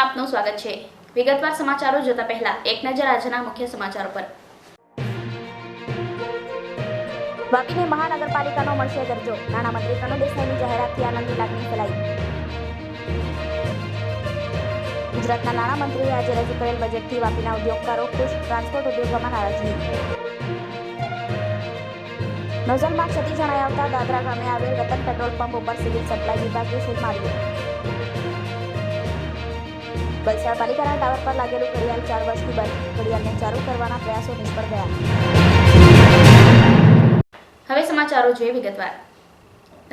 આપનું સ્વાગત છે. વિગતવાર સમાચારો જોતા પહેલા એક નજર આજના મુખ્ય સમાચારો પર. વાપીને મહાનગરપાલિકાનો મળશે દરજ્જો. નાણામંત્રી પ્રણવ દેસાઈની જાહેરાતથી આનંદની લાગણી ફેલાઈ. ગુજરાતના નાણામંત્રીએ આજે રજૂ કરેલ બજેટથી વાપીના ઉદ્યોગકારો ખુશ, ટ્રાન્સપોર્ટ ઉદ્યોગોમાં નારાજગી નોઝલમાં ક્ષતિ જણાઈ આવતા દાદરા ગામે આવેલ રતન પેટ્રોલ પંપ ઉપર સિવિલ સપ્લાય વિભાગે સીલ માર્યું. વલસાડ પાલિકાના ટાવર પર લાગેલું ઘડિયાળ ચાર વર્ષથી બંધ. ઘડિયાળને ચાલુ કરવાના પ્રયાસો નિષ્ફળ ગયા. હવે સમાચારો જોઈએ વિગતવાર.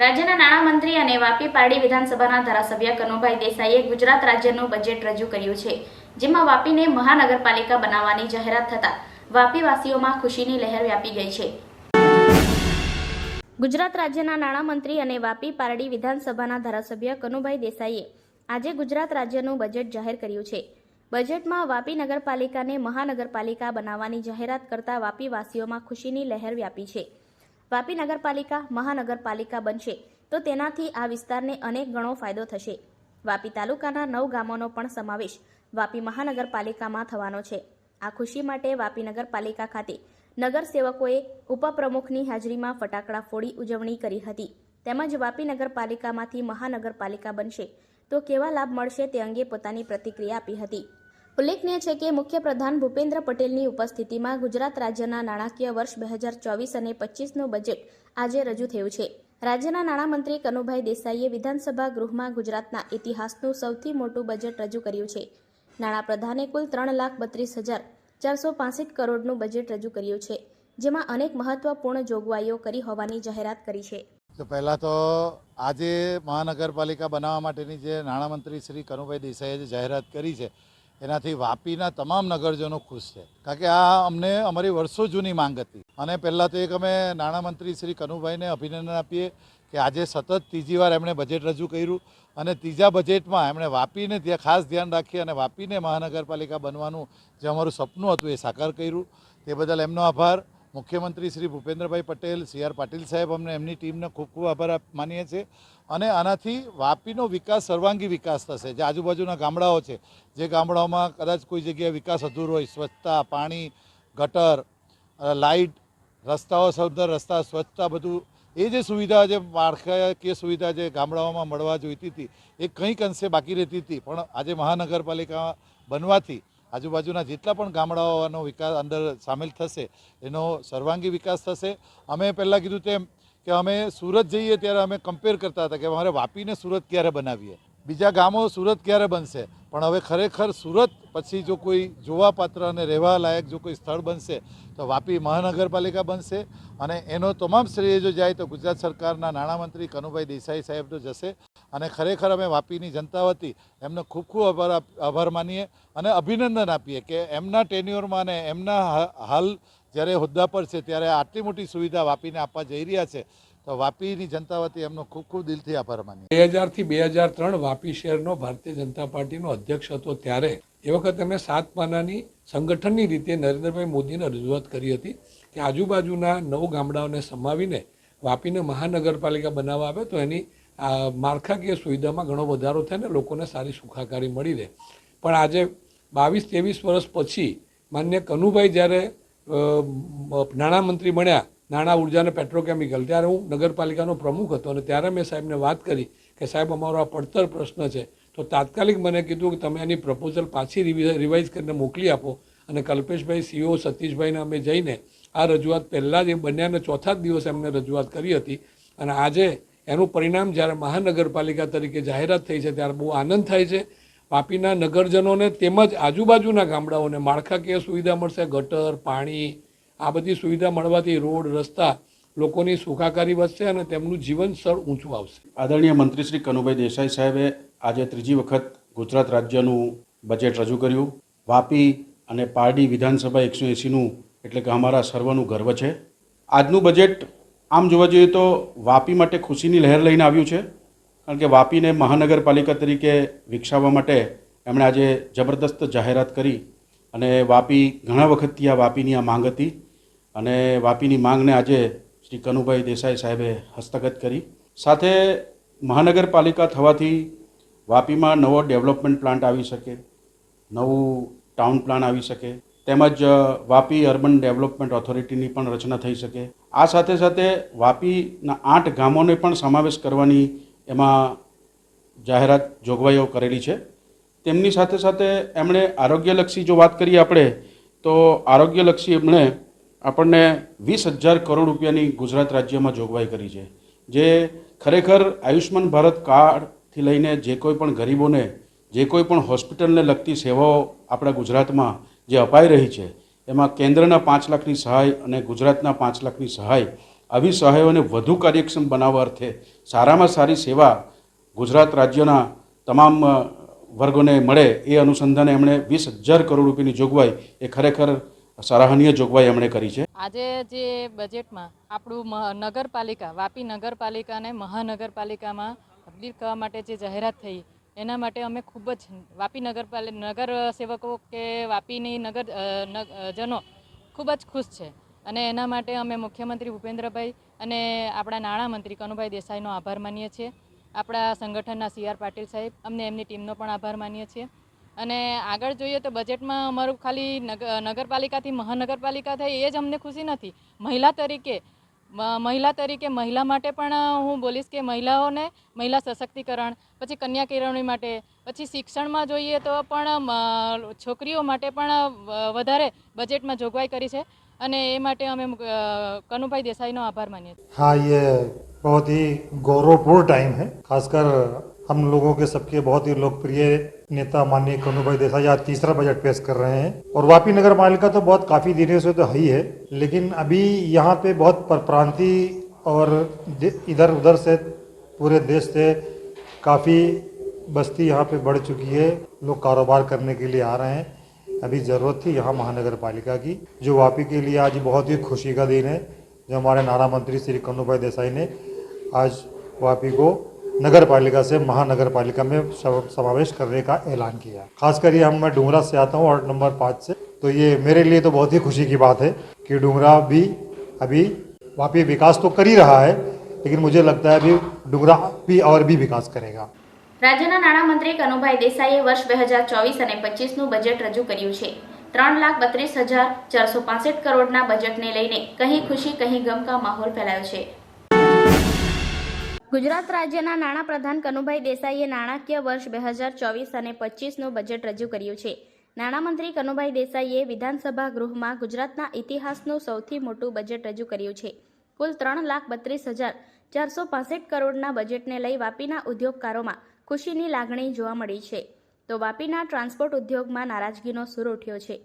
રાજ્યના નાણામંત્રી અને વાપી પારડી વિધાનસભાના ધારાસભ્ય કનુભાઈ દેસાઈએ ગુજરાત રાજ્યનું બજેટ રજૂ કર્યું છે, જેમાં વાપીને મહાનગરપાલિકા બનાવવાની જાહેરાત થતાં વાપીવાસીઓમાં ખુશીની લહેર વ્યાપી ગઈ છે. ગુજરાત રાજ્યના નાણામંત્રી અને વાપી પારડી વિધાનસભાના ધારાસભ્ય કનુભાઈ દેસાઈએ આજે ગુજરાત રાજ્યનું બજેટ જાહેર કર્યું છે. બજેટમાં વાપી નગરપાલિકાને મહાનગરપાલિકા બનાવવાની જાહેરાત કરતા વાપીવાસીઓમાં ખુશીની લહેર વ્યાપી છે. વાપી નગરપાલિકા મહાનગરપાલિકા બનશે તો તેનાથી આ વિસ્તારને અનેક ગણો ફાયદો થશે. વાપી તાલુકાના નવ ગામોનો પણ સમાવેશ વાપી મહાનગરપાલિકામાં થવાનો છે. આ ખુશી માટે વાપી નગરપાલિકા ખાતે નગરસેવકોએ ઉપપ્રમુખની હાજરીમાં ફટાકડા ફોડી ઉજવણી કરી હતી. તેમજ વાપી નગરપાલિકામાંથી મહાનગરપાલિકા બનશે તો કેવા લાભ મળશે તે અંગે પોતાની પ્રતિક્રિયા આપી હતી. ઉલ્લેખનીય છે કે મુખ્યપ્રધાન ભૂપેન્દ્ર પટેલની ઉપસ્થિતિમાં ગુજરાત રાજ્યના નાણાકીય વર્ષ બે હજાર ચોવીસ અને પચીસનું બજેટ આજે રજૂ થયું છે. રાજ્યના નાણામંત્રી કનુભાઈ દેસાઈએ વિધાનસભા ગૃહમાં ગુજરાતના ઇતિહાસનું સૌથી મોટું બજેટ રજૂ કર્યું છે. નાણાપ્રધાને કુલ ત્રણ લાખ બત્રીસ હજાર ચારસો પાસઠ કરોડનું બજેટ રજૂ કર્યું છે, જેમાં અનેક મહત્વપૂર્ણ જોગવાઈઓ કરી હોવાની જાહેરાત કરી છે. તો પહેલાં તો આજે મહાનગરપાલિકા બનાવવા માટેની જે નાણામંત્રી શ્રી કનુભાઈ દેસાઈએ જે જાહેરાત કરી છે, એનાથી વાપીના તમામ નગરજનો ખુશ છે. કારણ કે આ અમને અમારી વર્ષો જૂની માંગ હતી. અને પહેલાં તો એક અમે નાણામંત્રી શ્રી કનુભાઈને અભિનંદન આપીએ કે આજે સતત ત્રીજી વાર એમણે બજેટ રજૂ કર્યું અને ત્રીજા બજેટમાં એમણે વાપીને ત્યાં ખાસ ધ્યાન રાખી અને વાપીને મહાનગરપાલિકા બનવાનું જે અમારું સપનું હતું એ સાકાર કર્યું. તે બદલ એમનો આભાર. મુખ્યમંત્રી શ્રી ભૂપેન્દ્રભાઈ પટેલ, સી આર પાટીલ સાહેબ અમને એમની ટીમને ખૂબ ખૂબ આભાર માનીએ છીએ. અને આનાથી વાપીનો વિકાસ સર્વાંગી વિકાસ થશે. જે આજુબાજુના ગામડાઓ છે, જે ગામડાઓમાં કદાચ કોઈ જગ્યાએ વિકાસ અધૂરો હોય, સ્વચ્છતા, પાણી, ગટર લાઇટ, રસ્તાઓ સુંદર રસ્તા સ્વચ્છતા બધું, એ જે સુવિધા જે માળખાકીય સુવિધા જે ગામડાઓમાં મળવા જોઈતી હતી, એ કંઈક અંશે બાકી રહેતી હતી. પણ આજે મહાનગરપાલિકા બનવાથી આજુબાજુના જેટલા પણ ગામડાઓનો વિકાસ અંદર સામેલ થશે, એનો સર્વાંગી વિકાસ થશે. અમે પહેલાં કીધું તેમ કે અમે સુરત જઈએ ત્યારે અમે કમ્પેર કરતા હતા કે અમારે વાપીને સુરત ક્યારે બનાવીએ? બીજા ગામો સુરત ક્યારે બનશે? પણ હવે ખરેખર સુરત પછી જો કોઈ જોવાપાત્ર અને રહેવા લાયક જો કોઈ સ્થળ બનશે, તો વાપી મહાનગરપાલિકા બનશે અને એનો તમામ શ્રેય જો જાય તો ગુજરાત સરકારના નાણામંત્રી કનુભાઈ દેસાઈ સાહેબ તો જશે. અને ખરેખર અમે વાપીની જનતા વતી એમનો ખૂબ ખૂબ આભાર આભાર માનીએ અને અભિનંદન આપીએ કે એમના ટેન્યુઅરમાં અને એમના હાલ જ્યારે હોદ્દા પર છે ત્યારે આટલી મોટી સુવિધા વાપીને આપવા જઈ રહ્યા છે. તો વાપીની જનતા વતી એમનો ખૂબ ખૂબ દિલથી આભાર માની બે હજારથી બે હજાર ત્રણ વાપી શહેરનો ભારતીય જનતા પાર્ટીનો અધ્યક્ષ હતો ત્યારે એ વખતે અમે સાત પાનાની સંગઠનની રીતે નરેન્દ્રભાઈ મોદીને રજૂઆત કરી હતી કે આજુબાજુના નવ ગામડાઓને સમાવીને વાપીને મહાનગરપાલિકા બનાવવા આવે તો એની માળખાકીય સુવિધામાં ઘણો વધારો થાય ને લોકોને સારી સુખાકારી મળી રહે. પણ આજે બાવીસ ત્રેવીસ વર્ષ પછી માન્ય કનુભાઈ જ્યારે નાણામંત્રી બન્યા નાણાં ઊર્જા અને પેટ્રોકેમિકલ. ત્યારે હું નગરપાલિકાનો પ્રમુખ હતો અને ત્યારે મેં સાહેબને વાત કરી કે સાહેબ, અમારો આ પડતર પ્રશ્ન છે. તો તાત્કાલિક મને કીધું કે તમે એની પ્રપોઝલ પાછી રિવાઇઝ કરીને મોકલી આપો અને કલ્પેશભાઈ સીઓ સતીશભાઈને અમે જઈને આ રજૂઆત પહેલાં જ એ બન્યાને ચોથા જ દિવસે એમને રજૂઆત કરી હતી. અને આજે એનું પરિણામ જ્યારે મહાનગરપાલિકા તરીકે જાહેરાત થઈ છે ત્યારે બહુ આનંદ થાય છે. વાપીના નગરજનોને તેમજ આજુબાજુના ગામડાઓને માળખાકીય સુવિધા મળશે, ગટર, પાણી આ બધી સુવિધા મળવાથી રોડ, રસ્તા લોકોની સુખાકારી વધશે અને તેમનું જીવન સ્તર ઊંચું આવશે. આદરણીય મંત્રી શ્રી કનુભાઈ દેસાઈ સાહેબે આજે ત્રીજી વખત ગુજરાત રાજ્યનું બજેટ રજૂ કર્યું. વાપી અને પારડી વિધાનસભા એકસો એંસીનું એટલે કે અમારા સર્વનું ગર્વ છે. આજનું બજેટ આમ જોવા જોઈએ તો વાપી માટે ખુશીની લહેર લઈને આવ્યું છે. કારણ કે વાપીને મહાનગરપાલિકા તરીકે વિકસાવવા માટે એમણે આજે જબરદસ્ત જાહેરાત કરી અને વાપી ઘણા વખતથી આ વાપીની આ માંગ હતી. અને વાપીની માંગને આજે શ્રી કનુભાઈ દેસાઈ સાહેબે હસ્તગત કરી. સાથે મહાનગરપાલિકા થવાથી વાપીમાં નવો ડેવલપમેન્ટ પ્લાન્ટ આવી શકે, નવું ટાઉન પ્લાન આવી શકે, તેમજ વાપી અર્બન ડેવલપમેન્ટ ઓથોરિટીની પણ રચના થઈ શકે. આ સાથે સાથે વાપીના આઠ ગામોને પણ સમાવેશ કરવાની એમાં જાહેરાત જોગવાઈઓ કરેલી છે. તેમની સાથે સાથે એમણે આરોગ્યલક્ષી જો વાત કરીએ આપણે, તો આરોગ્યલક્ષી એમણે આપણને વીસ હજાર કરોડ રૂપિયાની ગુજરાત રાજ્યમાં જોગવાઈ કરી છે. જે ખરેખર આયુષ્માન ભારત કાર્ડથી લઈને જે કોઈ પણ ગરીબોને, જે કોઈ પણ હોસ્પિટલને લગતી સેવાઓ આપણા ગુજરાતમાં જે અપાઈ રહી છે, એમાં કેન્દ્રના પાંચ લાખની સહાય અને ગુજરાતના પાંચ લાખની સહાય આવી સહાયોને વધુ કાર્યક્ષમ બનાવવા અર્થે સારામાં સારી સેવા ગુજરાત રાજ્યના તમામ વર્ગોને મળે એ અનુસંધાને એમણે વીસ હજાર કરોડ રૂપિયાની જોગવાઈ એ ખરેખર સરાહનીય જોગવાઈ એમણે કરી છે. આજે જે બજેટમાં આપણું નગરપાલિકા, વાપી નગરપાલિકાને મહાનગરપાલિકામાં તબદીલ કરવા માટે જે જાહેરાત થઈ, એના માટે અમે ખૂબ જ વાપી નગરપાલિકા નગર સેવકો કે વાપીની નગર જનો ખૂબ જ ખુશ છે. અને એના માટે અમે મુખ્યમંત્રી ભૂપેન્દ્રભાઈ અને આપણા નાણામંત્રી કનુભાઈ દેસાઈનો આભાર માનીએ છીએ. આપણા સંગઠનના સી આર પાટીલ સાહેબ અમને એમની ટીમનો પણ આભાર માનીએ છીએ. અને આગળ જોઈએ તો બજેટમાં અમારું ખાલી નગરપાલિકાથી મહાનગરપાલિકા થઈ એ જ અમને ખુશી નથી. મહિલા તરીકે મહિલા તરીકે મહિલા માટે પણ હું બોલીશ કે મહિલાઓને મહિલા સશક્તિકરણ, પછી કન્યા કેળવણી માટે, પછી શિક્ષણમાં જોઈએ તો પણ છોકરીઓ માટે પણ વધારે બજેટમાં જોગવાઈ કરી છે. અને એ માટે અમે કનુભાઈ દેસાઈનો આભાર માનીએ છીએ. હા, એ બહુ ગૌરવપૂર્ણ ટાઈમ હૈ. ખાસ કર હમ લોગો કે સબકે બહુ લોકપ્રિય नेता माननीय कन्नूभाई देसाई आज तीसरा बजट पेश कर रहे हैं। और वापी नगर पालिका तो बहुत काफ़ी दिनों से तो है ही है, लेकिन अभी यहाँ पे बहुत परप्रांतीय और इधर उधर से पूरे देश से काफ़ी बस्ती यहाँ पे बढ़ चुकी है, लोग कारोबार करने के लिए आ रहे हैं। अभी ज़रूरत थी यहाँ महानगर पालिका की, जो वापी के लिए आज बहुत ही खुशी का दिन है, जो हमारे नारा मंत्री श्री कन्नू भाई देसाई ने आज वापी को नगर पालिका से महानगर पालिका में सम- समावेश करने का ऐलान किया खासकर ये हम मैं डूंगरा से आता हूँ वार्ड नंबर पाँच से तो ये मेरे लिए तो बहुत ही खुशी की बात है कि डूंगरा भी अभी वापी विकास तो कर ही रहा है लेकिन मुझे लगता है अभी डूंगरा भी और भी विकास करेगा રાજ્યના નાણામંત્રી કનુભાઈ દેસાઈએ વર્ષ બે હજાર ચોવીસ અને પચીસનું બજેટ રજૂ કર્યું છે ત્રણ લાખ બત્રીસ હજાર ચારસો પાસઠ કરોડના બજેટને લઈને કહી ખુશી કહી ગમ કા માહોલ ફેલાયો છે ગુજરાત રાજ્યના નાણાં પ્રધાન કનુભાઈ દેસાઈએ નાણાકીય વર્ષ બે હજાર ચોવીસ અને પચીસનું બજેટ રજૂ કર્યું છે. નાણામંત્રી કનુભાઈ દેસાઈએ વિધાનસભા ગૃહમાં ગુજરાતના ઇતિહાસનું સૌથી મોટું બજેટ રજૂ કર્યું છે. કુલ ત્રણ લાખ બત્રીસ હજાર ચારસો પાસઠ કરોડના બજેટને લઈ વાપીના ઉદ્યોગકારોમાં ખુશીની લાગણી જોવા મળી છે. તો વાપીના ટ્રાન્સપોર્ટ ઉદ્યોગમાં નારાજગીનો સૂર ઉઠ્યો છે.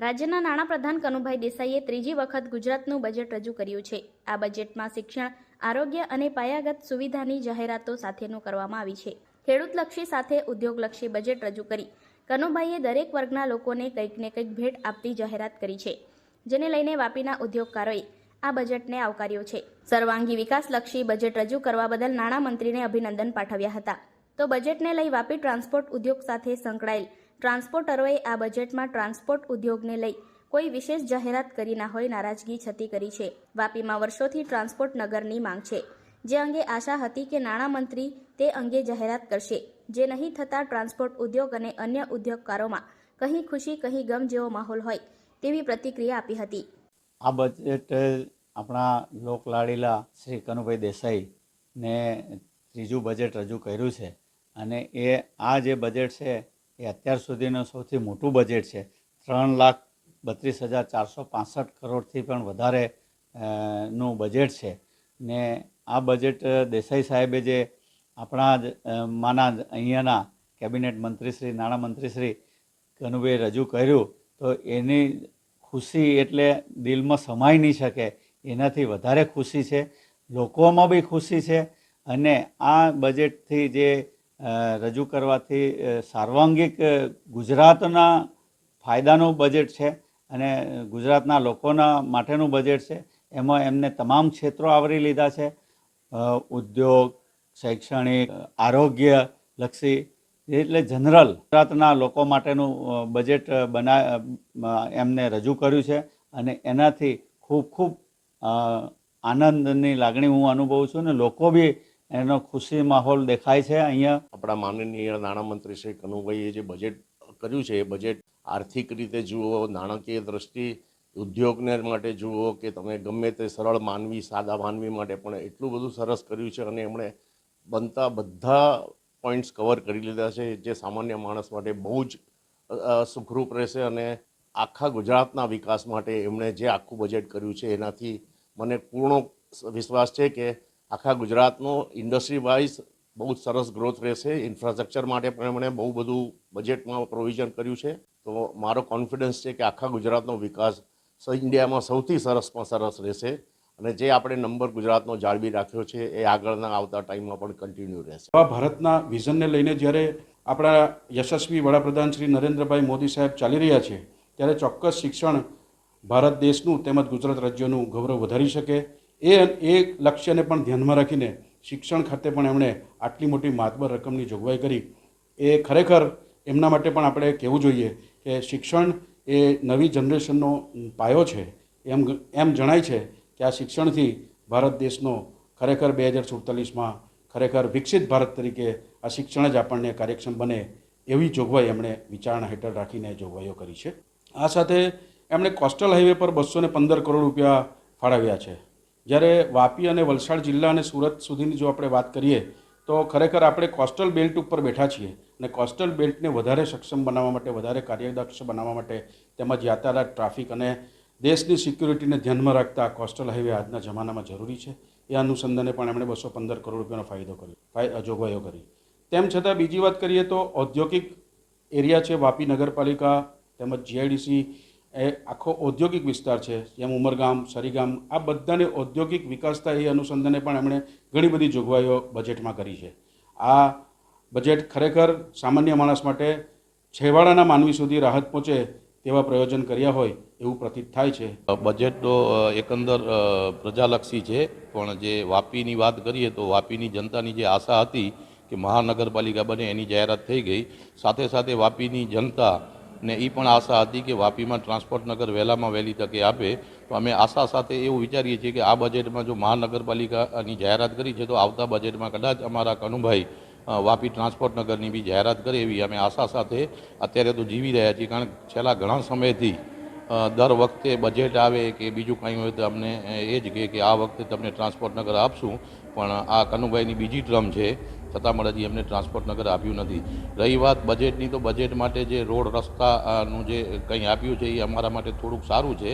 રાજ્યના નાણાપ્રધાન કનુભાઈ દેસાઈએ ત્રીજી વખત ગુજરાતનું બજેટ રજૂ કર્યું છે. આ બજેટમાં શિક્ષણ આરોગ્ય અને પાયાગત સુવિધાની જાહેરાતો સાથેનું કરવામાં આવી છે. ખેડૂતલક્ષી સાથે ઉદ્યોગલક્ષી બજેટ રજૂ કરી. કનુભાઈએ દરેક વર્ગના લોકોને કંઈક ને કંઈક ભેટ આપતી જાહેરાત કરી છે, જેને લઈને વાપીના ઉદ્યોગકારોએ આ બજેટને આવકાર્યો છે. સર્વાંગી વિકાસલક્ષી બજેટ રજૂ કરવા બદલ નાણામંત્રીને અભિનંદન પાઠવ્યા હતા. તો બજેટને લઈ વાપી ટ્રાન્સપોર્ટ ઉદ્યોગ સાથે સંકળાયેલ ટ્રાન્સપોર્ટરોએ આ બજેટમાં ટ્રાન્સપોર્ટ ઉદ્યોગને લઈ કોઈ વિશેષ જાહેરાત કરી ના હોય નારાજગી છતી કરી છે. વાપીમાં વર્ષોથી ટ્રાન્સપોર્ટ નગરની માંગ છે. જે અંગે આશા હતી કે નાણામંત્રી તે અંગે જાહેરાત કરશે. જે નહીં થતાં ટ્રાન્સપોર્ટ ઉદ્યોગ અને અન્ય ઉદ્યોગકારોમાં કહી ખુશી, કહી ગમ જેવો માહોલ હોય તેવી પ્રતિક્રિયા આપી હતી. આ બજેટ આપણા લોકલાડીલા શ્રી કનુભાઈ દેસાઈ ને ત્રીજું બજેટ રજૂ કર્યું છે. અને એ આ જે બજેટ છે, એ અત્યાર સુધીનું સૌથી મોટું બજેટ છે. ત્રણ લાખ બત્રીસ હજાર ચારસો પાસઠ કરોડથી પણ વધારે નું બજેટ છે. ને આ બજેટ દેસાઈ સાહેબે જે આપણા જ માના અહીંયાના કેબિનેટ મંત્રીશ્રી નાણામંત્રીશ્રી કનુભાઈ રજૂ કર્યું, તો એની ખુશી એટલે દિલમાં સમાઈ નહીં શકે. એનાથી વધારે ખુશી છે. લોકોમાં બી ખુશી છે. અને આ બજેટથી જે રજૂ કરવાથી સાર્વાંગિક ગુજરાતના ફાયદાનું બજેટ છે. અને ગુજરાતના લોકોના માટેનું બજેટ છે. એમાં એમને તમામ ક્ષેત્રો આવરી લીધા છે. ઉદ્યોગ, શૈક્ષણિક, આરોગ્ય લક્ષી, એટલે જનરલ ગુજરાતના લોકો માટેનું બજેટ બના એમને રજૂ કર્યું છે. અને એનાથી ખૂબ ખૂબ આનંદની લાગણી હું અનુભવું છું અને લોકો બી એનો ખુશી માહોલ દેખાય છે અહીંયા. આપણા માનનીય નાણામંત્રી શ્રી કનુભાઈએ જે બજેટ કર્યું છે એ બજેટ આર્થિક રીતે જુઓ, નાણાકીય દ્રષ્ટિ, ઉદ્યોગને માટે જુઓ કે તમે ગમે તે સરળ માનવી, સાદા માનવી માટે પણ એટલું બધું સરસ કર્યું છે અને એમણે બનતા બધા પોઈન્ટ્સ કવર કરી લીધા છે જે સામાન્ય માણસ માટે બહુ જ સુખરૂપ રહેશે અને આખા ગુજરાતના વિકાસ માટે એમણે જે આખું બજેટ કર્યું છે એનાથી મને પૂર્ણ વિશ્વાસ છે કે આખા ગુજરાતનો ઇન્ડસ્ટ્રી વાઇઝ બહુ સરસ ગ્રોથ રહેશે. ઇન્ફ્રાસ્ટ્રક્ચર માટે પણ એમણે બહુ બધું બજેટમાં પ્રોવિઝન કર્યું છે. તો મારો કોન્ફિડન્સ છે કે આખા ગુજરાતનો વિકાસ ઇન્ડિયામાં સૌથી સરસમાં સરસ રહેશે. અને જે આપણે નંબર ગુજરાતનો જાળવી રાખ્યો છે, એ આગળના આવતા ટાઈમમાં પણ કન્ટિન્યુ રહેશે. ભારતના વિઝનને લઈને જ્યારે આપણા યશસ્વી વડાપ્રધાન શ્રી નરેન્દ્રભાઈ મોદી સાહેબ ચાલી રહ્યા છે, ત્યારે ચોક્કસ શિક્ષણ ભારત દેશનું તેમજ ગુજરાત રાજ્યનું ગૌરવ વધારી શકે. એ એ લક્ષ્યને પણ ધ્યાનમાં રાખીને શિક્ષણ ખાતે પણ એમણે આટલી મોટી માતબર રકમની જોગવાઈ કરી. એ ખરેખર એમના માટે પણ આપણે કહેવું જોઈએ કે શિક્ષણ એ નવી જનરેશનનો પાયો છે. એમ એમ જણાય છે કે આ શિક્ષણથી ભારત દેશનો ખરેખર બે હજાર સુડતાલીસમાં ખરેખર વિકસિત ભારત તરીકે આ શિક્ષણ જ આપણને કાર્યક્ષમ બને એવી જોગવાઈ એમણે વિચારણા હેઠળ રાખીને જોગવાઈઓ કરી છે. આ સાથે એમણે કોસ્ટલ હાઈવે પર બસો પંદર કરોડ રૂપિયા ફાળવ્યા છે. જ્યારે વાપી અને વલસાડ જિલ્લા અને સુરત સુધીની જો આપણે વાત કરીએ, તો ખરેખર આપણે કોસ્ટલ બેલ્ટ ઉપર બેઠા છીએ અને કોસ્ટલ બેલ્ટને વધારે સક્ષમ બનાવવા માટે, વધારે કાર્યદક્ષ બનાવવા માટે તેમજ યાતાયાત, ટ્રાફિક અને દેશની સિક્યુરિટીને ધ્યાનમાં રાખતા કોસ્ટલ હાઈવે આજના જમાનામાં જરૂરી છે. એ અનુસંધાને પણ એમણે બસો પંદર કરોડ રૂપિયાનો ફાયદો કર્યો જોગવાઈઓ કરી. તેમ છતાં બીજી વાત કરીએ તો ઔદ્યોગિક એરિયા છે વાપી નગરપાલિકા તેમજ જીઆઈડીસી એ આખો ઔદ્યોગિક વિસ્તાર છે, જેમ ઉમરગામ, સરીગામ, આ બધાને ઔદ્યોગિક વિકાસ થાય એ અનુસંધાને પણ એમણે ઘણી બધી જોગવાઈઓ બજેટમાં કરી છે. આ બજેટ ખરેખર સામાન્ય માણસ માટે છેવાડાના માનવી સુધી રાહત પહોંચે તેવા પ્રયોજન કર્યા હોય એવું પ્રતીત થાય છે. બજેટ તો એકંદર પ્રજાલક્ષી છે, પણ જે વાપીની વાત કરીએ તો વાપીની જનતાની જે આશા હતી કે મહાનગરપાલિકા બને એની જાહેરાત થઈ ગઈ. સાથે સાથે વાપીની જનતા ને એ પણ આશા હતી કે વાપીમાં ટ્રાન્સપોર્ટ નગર વહેલામાં વહેલી તકે આપે. તો અમે આશા સાથે એવું વિચારીએ છીએ કે આ બજેટમાં જો મહાનગરપાલિકાની જાહેરાત કરી છે, તો આવતા બજેટમાં કદાચ અમારા કનુભાઈ વાપી ટ્રાન્સપોર્ટ નગરની બી જાહેરાત કરે એવી અમે આશા સાથે અત્યારે તો જીવી રહ્યા છીએ. કારણ છેલ્લા ઘણા સમયથી દર વખતે બજેટ આવે કે બીજું કાંઈ હોય તો અમને એ જ કે આ વખતે તમને ટ્રાન્સપોર્ટ નગર આપશું. પણ આ કનુભાઈની બીજી ટ્રમ છે છતાં પણ એમને ટ્રાન્સપોર્ટ નગર આપ્યું નથી. રહી વાત બજેટની તો બજેટ માટે જે રોડ રસ્તાનું જે કંઈ આપ્યું છે, એ અમારા માટે થોડુંક સારું છે.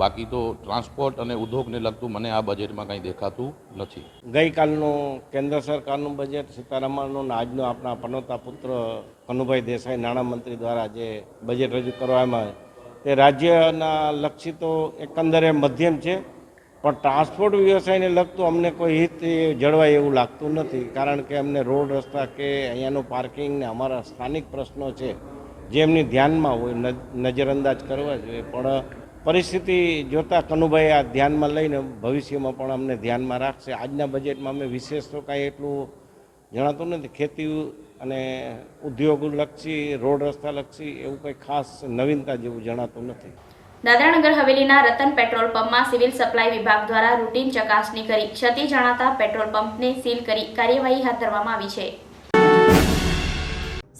બાકી તો ટ્રાન્સપોર્ટ અને ઉદ્યોગને લગતું મને આ બજેટમાં કંઈ દેખાતું નથી. ગઈકાલનું કેન્દ્ર સરકારનું બજેટ સીતારામનનું આજનો આપણા પનોતા પુત્ર કનુભાઈ દેસાઈ, નાણામંત્રી દ્વારા જે બજેટ રજૂ કરવામાં તે રાજ્યના લક્ષિતો એકંદરે મધ્યમ છે. પણ ટ્રાન્સપોર્ટ વ્યવસાયને લગતું અમને કોઈ હિત જળવાય એવું લાગતું નથી, કારણ કે અમને રોડ રસ્તા કે અહીંયાનું પાર્કિંગ ને અમારા સ્થાનિક પ્રશ્નો છે, જે એમની ધ્યાનમાં હોય નજરઅંદાજ કરવા જોઈએ. પણ પરિસ્થિતિ જોતાં કનુભાઈ આ ધ્યાનમાં લઈને ભવિષ્યમાં પણ અમને ધ્યાનમાં રાખશે. આજના બજેટમાં અમે વિશેષ તો કાંઈ એટલું જણાતું નથી. ખેતી અને ઉદ્યોગલક્ષી, રોડ રસ્તા લક્ષી એવું કંઈ ખાસ નવીનતા જેવું જણાતું નથી. દાદરાનગર હવેલીના રતન પેટ્રોલ પંપમાં સિવિલ સપ્લાય વિભાગ દ્વારા રૂટીન ચકાસણી કરી ક્ષતિ જણાતા પેટ્રોલ પંપને સીલ કરી કાર્યવાહી હાથ ધરવામાં આવી છે.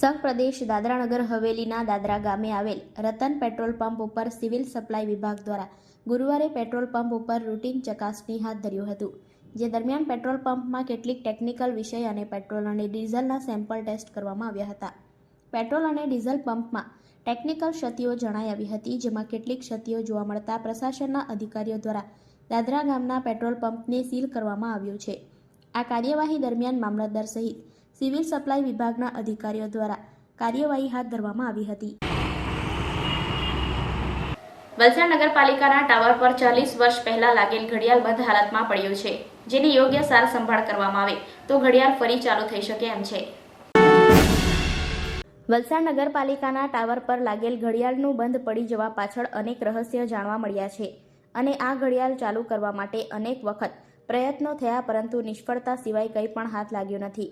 સંઘ પ્રદેશ દાદરાનગર હવેલીના દાદરા ગામે આવેલ રતન પેટ્રોલ પંપ ઉપર સિવિલ સપ્લાય વિભાગ દ્વારા ગુરુવારે પેટ્રોલ પંપ ઉપર રૂટીન ચકાસણી હાથ ધર્યું હતું, જે દરમિયાન પેટ્રોલ પંપમાં કેટલીક ટેકનિકલ વિષય અને પેટ્રોલ અને ડીઝલના સેમ્પલ ટેસ્ટ કરવામાં આવ્યા હતા. પેટ્રોલ અને ડીઝલ પંપમાં ટેકનિકલ ક્ષતિઓ જણાઈ આવી હતી, જેમાં કેટલીક ક્ષતિઓ જોવા મળતા પ્રશાસનના અધિકારીઓ દ્વારા દાદરા ગામના પેટ્રોલ પંપને સીલ કરવામાં આવ્યો છે. આ કાર્યવાહી દરમિયાન મામલતદાર સહિત સિવિલ સપ્લાય વિભાગના અધિકારીઓ દ્વારા કાર્યવાહી હાથ ધરવામાં આવી હતી. વલસાડ નગરપાલિકાના ટાવર પર ચાલીસ વર્ષ પહેલા લાગેલ ઘડિયાળ બંધ હાલતમાં પડ્યો છે, જેની યોગ્ય સાર સંભાળ કરવામાં આવે તો ઘડિયાળ ફરી ચાલુ થઈ શકે એમ છે. વલસાડ નગરપાલિકાના ટાવર પર લાગેલ ઘડિયાળનું બંધ પડી જવા પાછળ અનેક રહસ્ય જાણવા મળ્યા છે અને આ ઘડિયાળ ચાલુ કરવા માટે અનેક વખત પ્રયત્નો થયા પરંતુ નિષ્ફળતા સિવાય કંઈ પણ હાથ લાગ્યો નથી.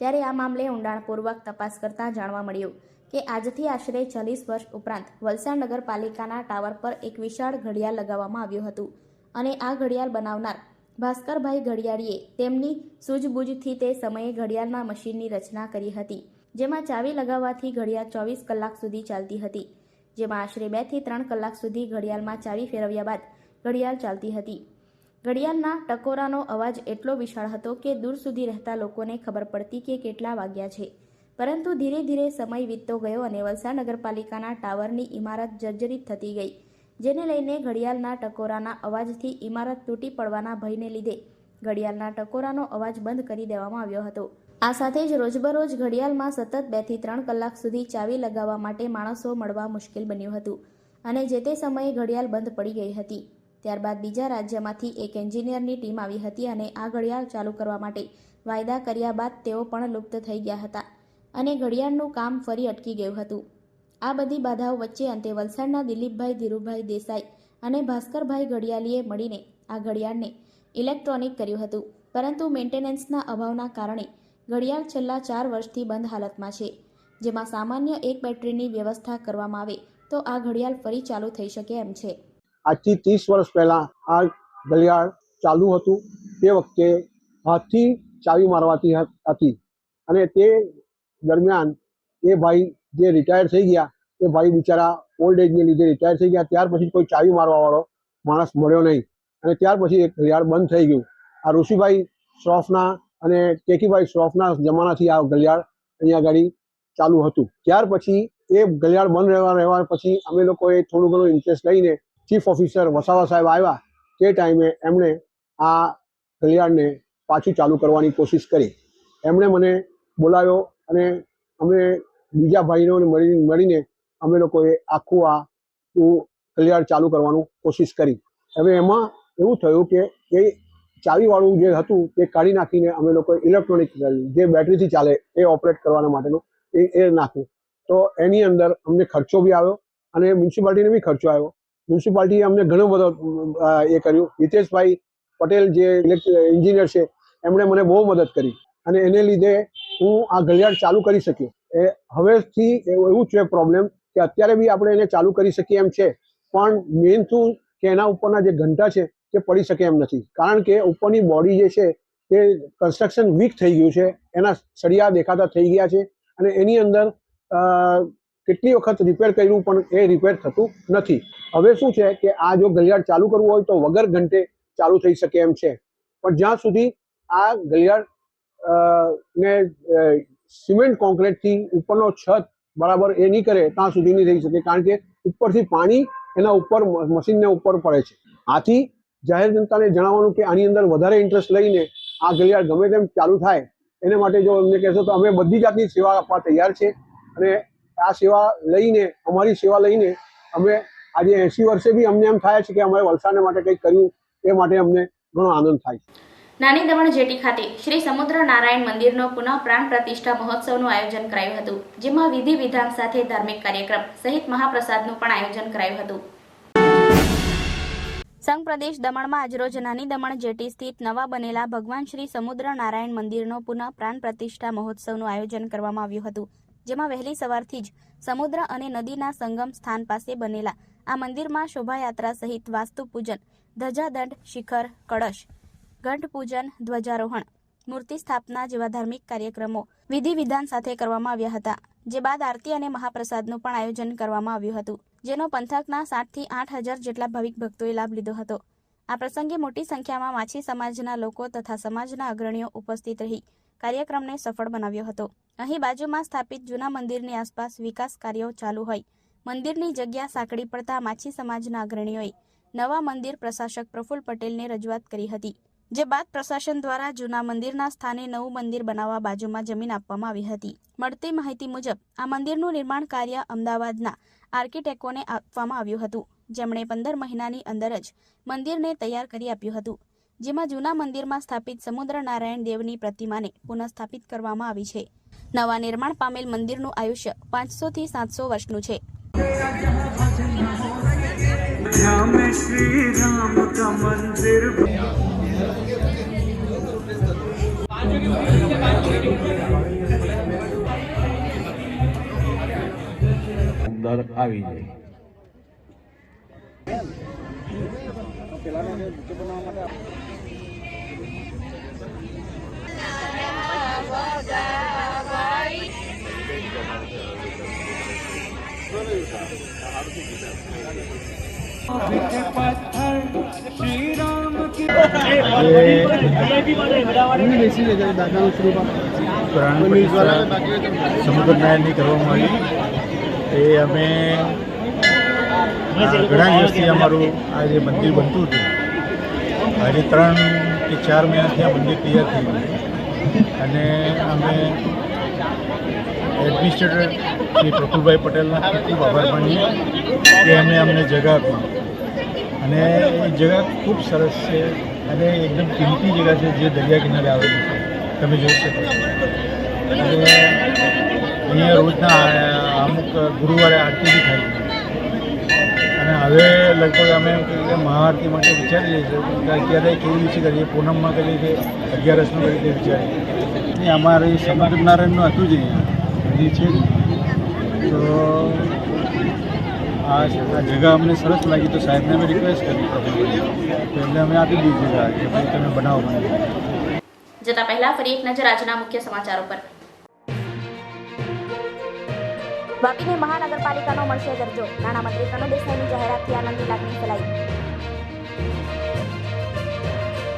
ત્યારે આ મામલે ઊંડાણપૂર્વક તપાસ કરતા જાણવા મળ્યું કે આજથી આશરે ચાલીસ વર્ષ ઉપરાંત વલસાડ નગરપાલિકાના ટાવર પર એક વિશાળ ઘડિયાળ લગાવવામાં આવ્યું હતું અને આ ઘડિયાળ બનાવનાર ભાસ્કરભાઈ ઘડિયાળીએ તેમની સૂઝબૂઝથી તે સમયે ઘડિયાળના મશીનની રચના કરી હતી. જેમાં ચાવી લગાવવાથી ઘડિયાળ ચોવીસ કલાક સુધી ચાલતી હતી. જેમાં આશરે બેથી ત્રણ કલાક સુધી ઘડિયાળમાં ચાવી ફેરવ્યા બાદ ઘડિયાળ ચાલતી હતી. ઘડિયાળના ટકોરાનો અવાજ એટલો વિશાળ હતો કે દૂર સુધી રહેતા લોકોને ખબર પડતી કે કેટલા વાગ્યા છે. પરંતુ ધીરે ધીરે સમય વીતતો ગયો અને વલસાડ નગરપાલિકાના ટાવરની ઇમારત જર્જરિત થતી ગઈ, જેને લઈને ઘડિયાળના ટકોરાના અવાજથી ઇમારત તૂટી પડવાના ભયને લીધે ઘડિયાળના ટકોરાનો અવાજ બંધ કરી દેવામાં આવ્યો હતો. આ સાથે જ રોજબરોજ ઘડિયાળમાં સતત બેથી ત્રણ કલાક સુધી ચાવી લગાવવા માટે માણસો મળવા મુશ્કેલ બન્યું હતું અને જે તે સમયે ઘડિયાળ બંધ પડી ગઈ હતી. ત્યારબાદ બીજા રાજ્યમાંથી એક એન્જિનિયરની ટીમ આવી હતી અને આ ઘડિયાળ ચાલુ કરવા માટે વાયદા કર્યા બાદ તેઓ પણ લુપ્ત થઈ ગયા હતા અને ઘડિયાળનું કામ ફરી અટકી ગયું હતું. આ બધી બાધાઓ વચ્ચે અંતે વલસાડના દિલીપભાઈ ધીરુભાઈ દેસાઈ અને ભાસ્કરભાઈ ઘડિયાળીએ મળીને આ ઘડિયાળને ઇલેક્ટ્રોનિક કર્યું હતું. પરંતુ મેન્ટેનન્સના અભાવના કારણે ઘડિયાળ છેલ્લા ચાર વર્ષથી બંધ હાલતમાં છે. જેમાં સામાન્ય એક બેટરીની વ્યવસ્થા કરવામાં આવે તો આ ઘડિયાળ ફરી ચાલુ થઈ શકે એમ છે. આજથી ત્રીસ વર્ષ પહેલાં આ ઘડિયાળ ચાલુ હતું. તે વખતે હાથથી ચાવી મારવાતી હતી અને તે દરમિયાન એ ભાઈ જે રિટાયર થઈ ગયા, એ ભાઈ બિચારા ઓલ્ડ એજને લીધે રિટાયર થઈ ગયા. ત્યાર પછી કોઈ ચાવી મારવાવાળો માણસ મળ્યો નહીં. અને ત્યાર પછી એ ઘડિયાળ બંધ થઈ ગયું. આ ઋષિભાઈ શ્રોફના અને કેકીભાઈ શ્રોફના જમાનાથી આ ગલિયાળ અહીંયા આગળ ચાલુ હતું. ત્યાર પછી એ ગલિયાળ બંધ રહેવા રહેવા પછી અમે લોકોએ થોડું ઘણું ઇન્ટરેસ્ટ લઈને ચીફ ઓફિસર વસાવા સાહેબ આવ્યા તે ટાઈમે એમણે આ ગલિયાળને પાછું ચાલુ કરવાની કોશિશ કરી. એમણે મને બોલાવ્યો અને અમે બીજા ભાઈઓને મળી મળીને અમે લોકોએ આખું આ ગલિયાળ ચાલુ કરવાનું કોશિશ કરી. હવે એમાં એવું થયું કે એ ચાવીવાળું જે હતું તે કાઢી નાખીને અમે લોકો ઇલેક્ટ્રોનિક જે બેટરીથી ચાલે એ ઓપરેટ કરવાના માટેનું એ એ નાખ્યું. તો એની અંદર અમને ખર્ચો બી આવ્યો અને મ્યુનિસિપાલિટીને બી ખર્ચો આવ્યો. મ્યુનિસિપાલિટીએ અમને ઘણો બધો એ કર્યું. હિતેશભાઈ પટેલ જે એન્જિનિયર છે, એમણે મને બહુ મદદ કરી અને એને લીધે હું આ ઘડિયાળ ચાલુ કરી શક્યો. એ હવેથી એવું એવું છે પ્રોબ્લેમ કે અત્યારે બી આપણે એને ચાલુ કરી શકીએ એમ છે. પણ મેઇન શું કે એના ઉપરના જે ઘંટા છે તે પડી શકે એમ નથી. કારણ કે ઉપરની બોડી જે છે, તે કન્સ્ટ્રક્શન વીક થઈ ગયું છે. એના સળિયા દેખાતા થઈ ગયા છે અને એની અંદર કેટલી વખત રિપેર કર્યું પણ એ રિપેર થતું નથી. હવે શું છે કે આ જો ગલિયાળ ચાલુ કરવું હોય તો વગર ઘંટે ચાલુ થઈ શકે એમ છે. પણ જ્યાં સુધી આ ઘડિયાળ ને સિમેન્ટ કોન્ક્રીટથી ઉપરનો છત બરાબર એ નહીં કરે, ત્યાં સુધી નહીં થઈ શકે. કારણ કે ઉપરથી પાણી એના ઉપર મશીનને ઉપર પડે છે. આથી જાહેર જનતાને જણાવવાનું કે આની અંદર વધારે ઇન્ટરેસ્ટ લઈને આ ઘડિયાળ ગમે તેમ ચાલુ થાય, એને માટે જો અમને કહેશો તો અમે બધી જાતની સેવા આપવા તૈયાર છે. અને આ સેવા લઈને, અમારી સેવા લઈને અમે આજે એસી વર્ષે બી અમને એમ થાય છે કે અમારે વલસાડને માટે કંઈક કર્યું, એ માટે અમને ઘણો આનંદ થાય છે. નાની દમણ જેટી ખાતે શ્રી સમુદ્ર નારાયણ મંદિરનો પુનઃ પ્રાણ પ્રતિષ્ઠા મહોત્સવનું આયોજન કરાયું હતું, જેમાં વિધિ વિધાન સાથે ધાર્મિક કાર્યક્રમ સહિત મહાપ્રસાદનું પણ આયોજન કરાયું હતું. સંઘ પ્રદેશ દમણમાં આજરોજ નાની દમણ જેટી સ્થિત નવા બનેલા ભગવાન શ્રી સમુદ્ર નારાયણ મંદિરનો પુનઃ પ્રાણ પ્રતિષ્ઠા મહોત્સવનું આયોજન કરવામાં આવ્યું હતું. જેમાં વહેલી સવારથી જ સમુદ્ર અને નદીના સંગમ સ્થાન પાસે બનેલા આ મંદિરમાં શોભાયાત્રા સહિત વાસ્તુ પૂજન ધજાદંડ શિખર, કળશ ઘંટ પૂજન ધ્વજારોહણ, મૂર્તિ સ્થાપના જેવા ધાર્મિક કાર્યક્રમો વિધિ વિધાન સાથે કરવામાં આવ્યા હતા. જે બાદ આરતી અને મહાપ્રસાદનું પણ આયોજન કરવામાં આવ્યું હતું, જેનો પંથકના સાતથી આઠ હજાર જેટલા ભાવિક ભક્તોએ લાભ લીધો હતો. આ પ્રસંગે મોટી સંખ્યામાં માછી સમાજના લોકો તથા સમાજના અગ્રણીઓ ઉપસ્થિત રહી કાર્યક્રમને સફળ બનાવ્યો હતો. અહીં બાજુમાં સ્થાપિત જૂના મંદિરની આસપાસ વિકાસ કાર્યો ચાલુ હોય. મંદિરની જગ્યા સાંકડી પડતા માછી સમાજના અગ્રણીઓએ નવા મંદિર પ્રશાસક પ્રફુલ્લ પટેલને રજૂઆત કરી હતી. જે બાદ પ્રશાસન દ્વારા જૂના મંદિરના સ્થાને નવું મંદિર બનાવવા બાજુમાં જમીન આપવામાં આવી હતી. મળતી માહિતી મુજબ, આ મંદિરનું નિર્માણ કાર્ય અમદાવાદના આર્કિટેક્ટોને આપવામાં આવ્યું હતું. જેમણે પંદર મહિનાની અંદર જ મંદિરને તૈયાર કરી આપ્યું હતું. જેમાં જૂના મંદિરમાં સ્થાપિત સમુદ્ર નારાયણ દેવની પ્રતિમાને પુનઃસ્થાપિત કરવામાં આવી છે. નવા નિર્માણ પામેલ મંદિરનું આયુષ્ય પાંચસો થી સાતસો વર્ષનું છે. અંદર આવી જાય પથ્થર શ્રી રામ સમુદ્રનારાયણની કરવામાં આવી એ અમે ઘણા દિવસથી અમારું આ જે મંદિર બનતું હતું, આજે ત્રણ કે ચાર મહિનાથી આ મંદિર તૈયાર થઈ ગયું અને અમે એડમિનિસ્ટ્રેટર શ્રી પ્રફુલભાઈ પટેલના ખૂબ આભાર માનીએ કે એમણે અમને જગા આપી. અને એ જગા ખૂબ સરસ છે. અને એકદમ કિંમતી જગ્યા છે જે દરિયા કિનારે આવેલી છે. તમે જોઈ શકો અને અહીંયા રોજના અમુક ગુરુવારે આરતી બી થાય છે. અને હવે લગભગ અમે મહાઆરતી માટે વિચારીએ છીએ કે અત્યારે કેવી રીતે કરીએ, પૂનમમાં કરીએ કે અગિયારસમાં કરી રીતે વિચારીએ. અમારે સમુદ્રનારાયણનું હતું જ અહીંયા. હજી છે તો આ આ જગા અમને સરસ લાગી તો સાહેબને અમે રિક્વેસ્ટ કરી પ્રભુભાઈ તો એટલે અમે આપી દીધી જગા કે ભાઈ તમે બનાવો મને જતા પહેલા ફરી એક નજર આજના મુખ્ય સમાચારો પર વાપીને મહાનગરપાલિકાનો મળશે દરજ્જો. નાણામંત્રી કનુ દેસાઈની જાહેરાતથી આનંદની લાગણી ફેલાઈ.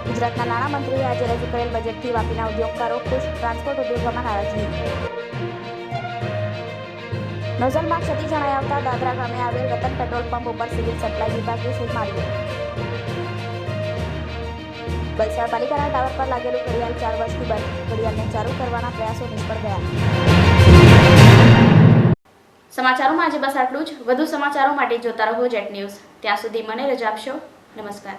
ગુજરાતના નાણામંત્રીએ આજે રજૂ કરેલ બજેટથી વાપીના ઉદ્યોગકારો ખુશ. ટ્રાન્સપોર્ટ ઉદ્યોગોમાં નારાજગી. નોઝલમાં ક્ષતિ જણાઈ આવતા દાદરા ગામે આવેલ રતન પેટ્રોલ પંપ ઉપર સિવિલ સપ્લાય વિભાગે શોધ માર્યો વલસાડ પાલિકાના ટાવર પર લાગેલું ઘડિયાળ ચાર વર્ષથી બંધ. ઘડિયાળને ચાલુ કરવાના પ્રયાસો નિષ્ફળ ગયા. સમાચારોમાં આજે બસ આટલું જ. વધુ સમાચારો માટે જોતા રહો જેટ ન્યૂઝ. ત્યાં સુધી મને રજા આપશો. નમસ્કાર.